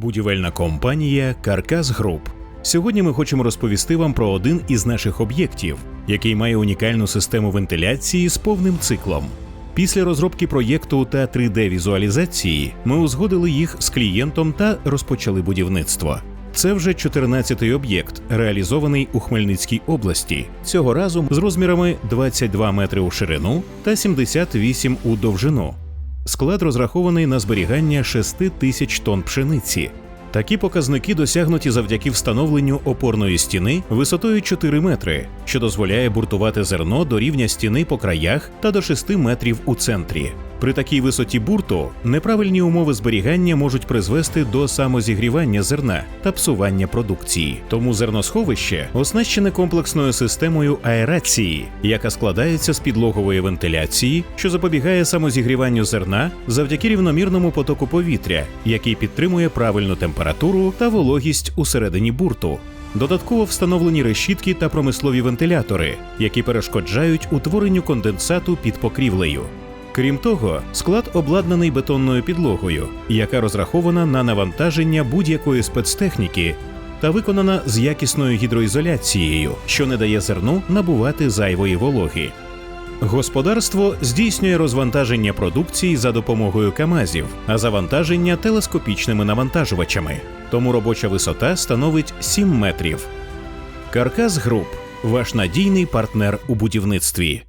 Будівельна компанія Каркас Груп. Сьогодні ми хочемо розповісти вам про один із наших об'єктів, який має унікальну систему вентиляції з повним циклом. Після розробки проєкту та 3D-візуалізації ми узгодили їх з клієнтом та розпочали будівництво. Це вже 14-й об'єкт, реалізований у Хмельницькій області. Цього разу з розмірами 22 метри у ширину та 78 у довжину. Склад розрахований на зберігання 6 тисяч тонн пшениці. Такі показники досягнуті завдяки встановленню опорної стіни висотою 4 метри, що дозволяє буртувати зерно до рівня стіни по краях та до 6 метрів у центрі. При такій висоті бурту неправильні умови зберігання можуть призвести до самозігрівання зерна та псування продукції. Тому зерносховище оснащене комплексною системою аерації, яка складається з підлогової вентиляції, що запобігає самозігріванню зерна завдяки рівномірному потоку повітря, який підтримує правильну температуру та вологість усередині бурту. Додатково встановлені решітки та промислові вентилятори, які перешкоджають утворенню конденсату під покрівлею. Крім того, склад обладнаний бетонною підлогою, яка розрахована на навантаження будь-якої спецтехніки та виконана з якісною гідроізоляцією, що не дає зерну набувати зайвої вологи. Господарство здійснює розвантаження продукції за допомогою КАМАЗів, а завантаження телескопічними навантажувачами. Тому робоча висота становить 7 метрів. Каркас Груп ваш надійний партнер у будівництві.